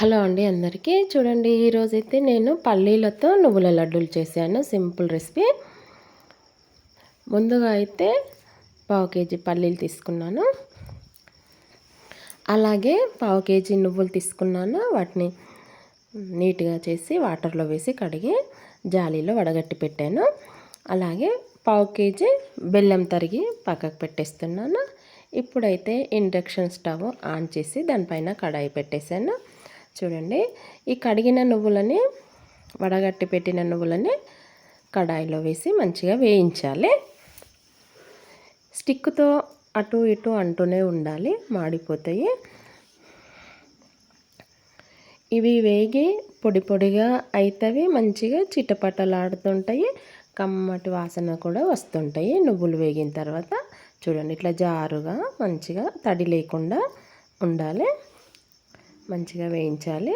Hello అండి అందరికీ. చూడండి ఈరోజైతే నేను పల్లీలతో నువ్వుల లడ్డూలు చేశాను. Simple recipe. ముందుగా అయితే పావు కేజీ పల్లీలు తీసుకున్నాను. అలాగే పావు కేజీ నువ్వులు తీసుకున్నాను. వాటిని నీట్గా చేసి వాటర్లో వేసి కడిగి జాలీలో వడగట్టి పెట్టాను. అలాగే పావు కేజీ బెల్లం తరిగి పక్కకు పెట్టేస్తున్నాను. ఇప్పుడైతే ఇండక్షన్ స్టవ్ ఆన్ చేసి దానిపైన కడాయి పెట్టేశాను. చూడండి. ఈ కడిగిన నువ్వులని వడగట్టి పెట్టిన నువ్వులని కడాయిలో వేసి మంచిగా వేయించాలి. స్టిక్తో అటు ఇటు అంటూనే ఉండాలి మాడిపోతాయి. ఇవి వేగి పొడి పొడిగా అవుతాయి మంచిగా చిటపటలాడుతుంటాయి కమ్మటి వాసన కూడా వస్తుంటాయి. నువ్వులు వేగిన తర్వాత చూడండి ఇట్లా జారుగా మంచిగా తడి లేకుండా ఉండాలి. మంచిగా వేయించాలి.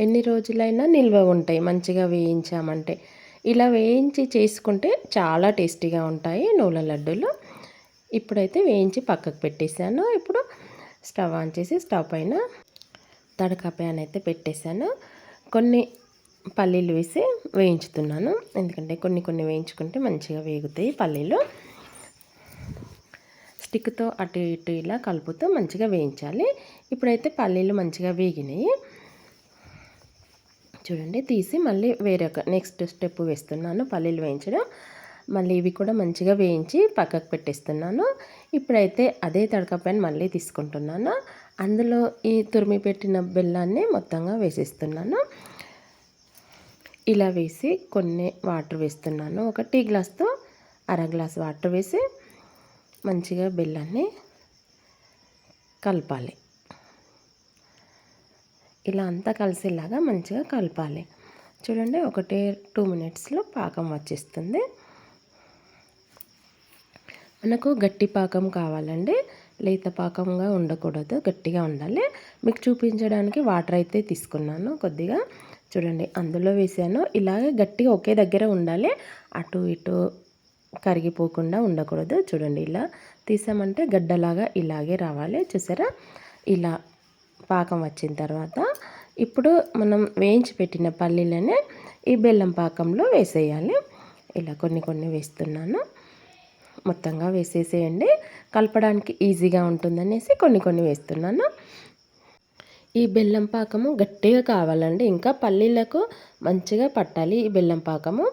ఎన్ని రోజులైనా నిల్వ ఉంటాయి. మంచిగా వేయించామంటే. ఇలా వేయించి చేసుకుంటే చాలా టేస్టీగా ఉంటాయి నూనె లడ్డూలు. ఇప్పుడైతే వేయించి పక్కకు పెట్టేశాను. ఇప్పుడు స్టవ్ ఆన్ చేసి స్టవ్ పైన తడక ప్యాన్ అయితే పెట్టేశాను. కొన్ని పల్లీలు వేసి వేయించుతున్నాను. ఎందుకంటే కొన్ని కొన్ని వేయించుకుంటే మంచిగా వేగుతాయి పల్లీలు. స్టిక్తో అటు ఇటు ఇలా కలుపుతూ మంచిగా వేయించాలి. ఇప్పుడైతే పల్లీలు మంచిగా వేగినాయి. చూడండి తీసి మళ్ళీ వేరే ఒక నెక్స్ట్ స్టెప్ వేస్తున్నాను పల్లీలు వేయించడం. మళ్ళీ ఇవి కూడా మంచిగా వేయించి పక్కకు పెట్టేస్తున్నాను. ఇప్పుడైతే అదే తడకపైన మళ్ళీ తీసుకుంటున్నాను. అందులో ఈ తురిమి పెట్టిన బెల్లాన్ని మొత్తంగా వేసేస్తున్నాను. ఇలా వేసి కొన్ని వాటర్ వేస్తున్నాను. ఒక టీ గ్లాస్తో అర గ్లాస్ వాటర్ వేసి మంచిగా బెల్లాన్ని కలపాలి. ఇలా అంతా కలిసేలాగా మంచిగా కలపాలి. చూడండి ఒకటే టూ మినిట్స్లో పాకం వచ్చేస్తుంది. మనకు గట్టి పాకం కావాలండి. లేత పాకంగా ఉండకూడదు గట్టిగా ఉండాలి. మీకు చూపించడానికి వాటర్ అయితే తీసుకున్నాను కొద్దిగా. చూడండి అందులో వేసాను. ఇలాగే గట్టిగా ఒకే దగ్గర ఉండాలి. అటు ఇటు కరిగిపోకుండా ఉండకూడదు. చూడండి ఇలా తీసామంటే గడ్డలాగా ఇలాగే రావాలి. చూసారా? ఇలా పాకం వచ్చిన తర్వాత ఇప్పుడు మనం వేయించి పెట్టిన పల్లీలనే ఈ బెల్లం పాకంలో వేసేయాలి. ఇలా కొన్ని కొన్ని వేస్తున్నాను. మొత్తంగా వేసేసేయండి. కలపడానికి ఈజీగా ఉంటుందనేసి కొన్ని కొన్ని వేస్తున్నాను. ఈ బెల్లం పాకము గట్టిగా కావాలండి. ఇంకా పల్లీలకు మంచిగా పట్టాలి ఈ బెల్లం పాకము.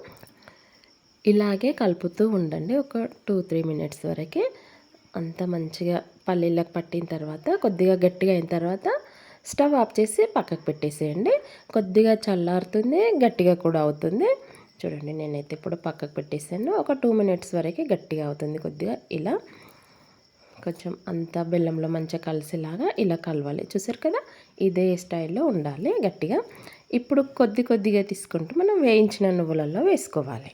ఇలాగే కలుపుతూ ఉండండి. ఒక టూ త్రీ మినిట్స్ వరకే. అంత మంచిగా పల్లీలకు పట్టిన తర్వాత కొద్దిగా గట్టిగా అయిన తర్వాత స్టవ్ ఆఫ్ చేసి పక్కకు పెట్టేసేయండి. కొద్దిగా చల్లారుతుంది గట్టిగా కూడా అవుతుంది. చూడండి నేనైతే ఇప్పుడు పక్కకు పెట్టేసాను. ఒక టూ మినిట్స్ వరకే గట్టిగా అవుతుంది కొద్దిగా ఇలా. కొంచెం అంత బెల్లంలో మంచిగా కలిసేలాగా ఇలా కలవాలి. చూసారు కదా? ఇదే స్టైల్లో ఉండాలి గట్టిగా. ఇప్పుడు కొద్ది కొద్దిగా తీసుకుంటూ మనం వేయించిన నువ్వులలో వేసుకోవాలి.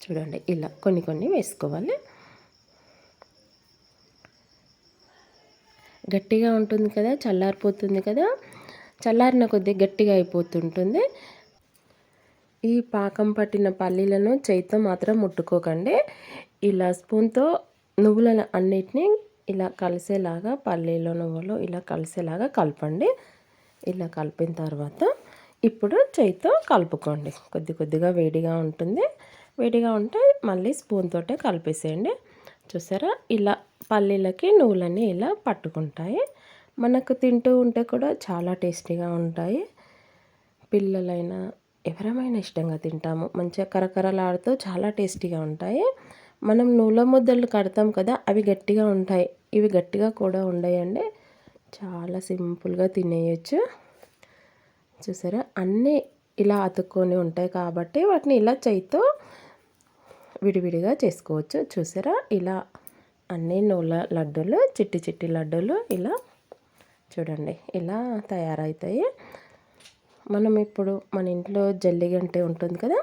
చూడండి ఇలా కొన్ని కొన్ని వేసుకోవాలి. గట్టిగా ఉంటుంది కదా చల్లారిపోతుంది కదా చల్లారిన కొద్దీ గట్టిగా అయిపోతుంటుంది. ఈ పాకం పట్టిన పల్లీలను చేతితో మాత్రం ముట్టుకోకండి. ఇలా స్పూన్తో నువ్వుల అన్నిటినీ ఇలా కలిసేలాగా పల్లీలో నువ్వులు ఇలా కలిసేలాగా కలపండి. ఇలా కలిపిన తర్వాత ఇప్పుడు చేయితో కలుపుకోండి. కొద్ది కొద్దిగా వేడిగా ఉంటుంది. వేడిగా ఉంటే మళ్ళీ స్పూన్ తోటే కలిపేసేయండి. చూసారా? ఇలా పల్లీలకి నువ్వులన్నీ ఇలా పట్టుకుంటాయి. మనకు తింటూ ఉంటే కూడా చాలా టేస్టీగా ఉంటాయి. పిల్లలైనా ఎవరమైనా ఇష్టంగా తింటాము. మంచిగా కరకరలాడుతూ చాలా టేస్టీగా ఉంటాయి. మనం నూల ముద్దలు కడతాం కదా అవి గట్టిగా ఉంటాయి. ఇవి గట్టిగా కూడా ఉండయండి. చాలా సింపుల్గా తినేయచ్చు. చూసారా? అన్నీ ఇలా అతుక్కొని ఉంటాయి కాబట్టి వాటిని ఇలా చేయితో విడివిడిగా చేసుకోవచ్చు. చూసారా? ఇలా అన్ని నూల లడ్డూలు చిట్టి చిట్టి లడ్డూలు ఇలా చూడండి ఇలా తయారవుతాయి. మనం ఇప్పుడు మన ఇంట్లో జల్లిగంటే ఉంటుంది కదా?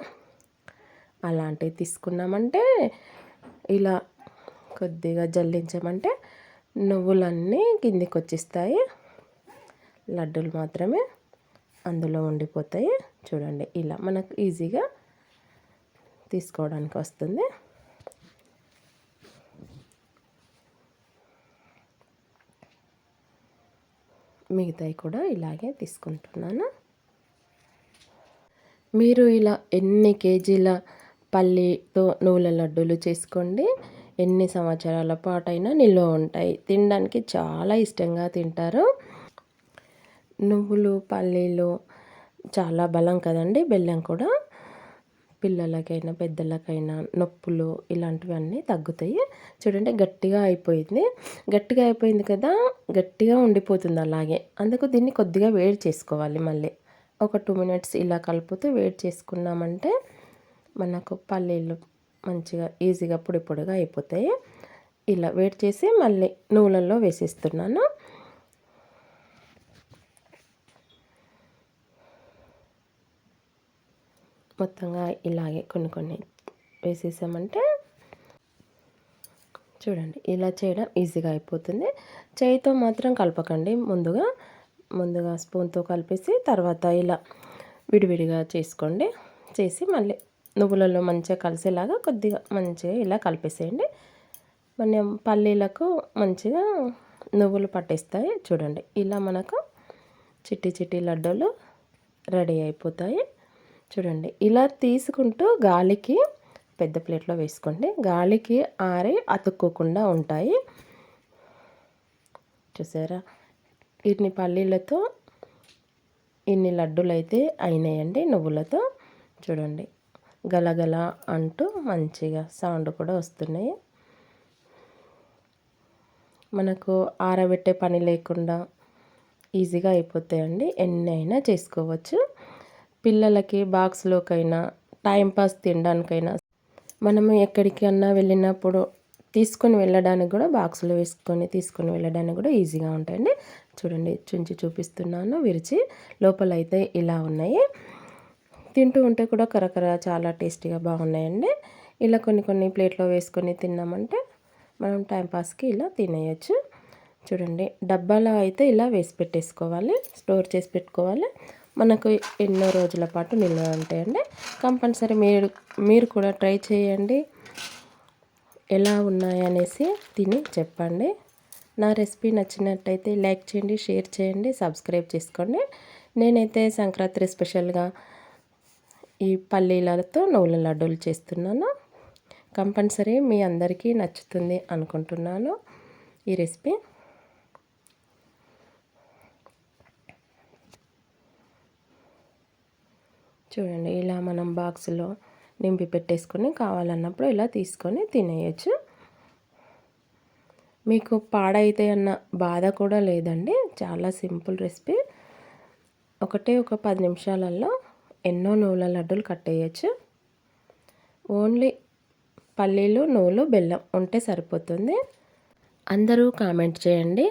అలాంటివి తీసుకున్నామంటే ఇలా కొద్దిగా జల్లించామంటే నువ్వులన్నీ కిందికి వచ్చేస్తాయి లడ్డూలు మాత్రమే అందులో ఉండిపోతాయి. చూడండి ఇలా మనకు ఈజీగా తీసుకోవడానికి వస్తుంది. మిగతాయి కూడా ఇలాగే తీసుకుంటున్నాను. మీరు ఇలా ఎన్ని కేజీల పల్లీతో నూల లడ్డూలు చేసుకోండి ఎన్ని సంవత్సరాల పాటైనా నిల్వ ఉంటాయి. తినడానికి చాలా ఇష్టంగా తింటారు. నువ్వులు పల్లీలు చాలా బలం కదండి బెల్లం కూడా. పిల్లలకైనా పెద్దలకైనా నొప్పులు ఇలాంటివన్నీ తగ్గుతాయి. చూడండి గట్టిగా అయిపోయింది. గట్టిగా అయిపోయింది కదా గట్టిగా ఉండిపోతుంది అలాగే. అందుకు దీన్ని కొద్దిగా వేడి చేసుకోవాలి మళ్ళీ. ఒక టూ మినిట్స్ ఇలా కలుపుతూ వేడి చేసుకున్నామంటే మనకు పల్లీలు మంచిగా ఈజీగా పొడి పొడిగా అయిపోతాయి. ఇలా వేడి చేసి మళ్ళీ నూనెల్లో వేసేస్తున్నాను. మొత్తంగా ఇలాగే కొన్ని కొన్ని వేసేసామంటే చూడండి ఇలా చేయడం ఈజీగా అయిపోతుంది. చేయితో మాత్రం కలపకండి. ముందుగా ముందుగా స్పూన్తో కలిపేసి తర్వాత ఇలా విడివిడిగా చేసుకోండి. చేసి మళ్ళీ నువ్వులలో మంచిగా కలిసేలాగా కొద్దిగా మంచిగా ఇలా కలిపేసేయండి. మనం పల్లీలకు మంచిగా నువ్వులు పట్టేస్తాయి. చూడండి ఇలా మనకు చిట్టి చిట్టి లడ్డూలు రెడీ అయిపోతాయి. చూడండి ఇలా తీసుకుంటూ గాలికి పెద్ద ప్లేట్లో వేసుకోండి. గాలికి ఆరి అతుక్కోకుండా ఉంటాయి. చూసారా? ఇన్ని పల్లీలతో ఇన్ని లడ్డూలు అయితే అయినాయండి నువ్వులతో. చూడండి గలగల అంటూ మంచిగా సౌండ్ కూడా వస్తున్నాయి. మనకు ఆరబెట్టే పని లేకుండా ఈజీగా అయిపోతాయండి. ఎన్ని అయినా చేసుకోవచ్చు. పిల్లలకి బాక్స్లోకైనా టైంపాస్ తినడానికైనా మనము ఎక్కడికన్నా వెళ్ళినప్పుడు తీసుకొని వెళ్ళడానికి కూడా బాక్స్లో వేసుకొని తీసుకొని వెళ్ళడానికి కూడా ఈజీగా ఉంటాయండి. చూడండి చుంచి చూపిస్తున్నాను విరిచి లోపల అయితే ఇలా ఉన్నాయి. తింటూ ఉంటే కూడా కరకర చాలా టేస్టీగా బాగున్నాయండి. ఇలా కొన్ని కొన్ని ప్లేట్లో వేసుకొని తిన్నామంటే మనం టైంపాస్కి ఇలా తినేయచ్చు. చూడండి డబ్బాలో అయితే ఇలా వేసి పెట్టేసుకోవాలి స్టోర్ చేసి పెట్టుకోవాలి. మనకు ఎన్నో రోజుల పాటు నిల్వ ఉంటాయండి. కంపల్సరీ మీరు మీరు కూడా ట్రై చేయండి. ఎలా ఉన్నాయనేసి తిని చెప్పండి. నా రెసిపీ నచ్చినట్టయితే లైక్ చేయండి షేర్ చేయండి సబ్స్క్రైబ్ చేసుకోండి. నేనైతే సంక్రాంతి స్పెషల్గా ఈ పల్లీలతో నువ్వుల లడ్డూలు చేస్తున్నాను. కంపల్సరీ మీ అందరికీ నచ్చుతుంది అనుకుంటున్నాను ఈ రెసిపీ. చూడండి ఇలా మనం బాక్స్లో నింపి పెట్టేసుకొని కావాలన్నప్పుడు ఇలా తీసుకొని తినేయచ్చు. మీకు పాడైతే అన్న బాధ కూడా లేదండి. చాలా సింపుల్ రెసిపీ. ఒకటే ఒక పది నిమిషాలలో ఎన్నో నువ్వుల లడ్డూలు కట్టేయచ్చు ఓన్లీ పల్లీలు నువ్వులు బెల్లం ఉంటే సరిపోతుంది. అందరూ కామెంట్ చేయండి.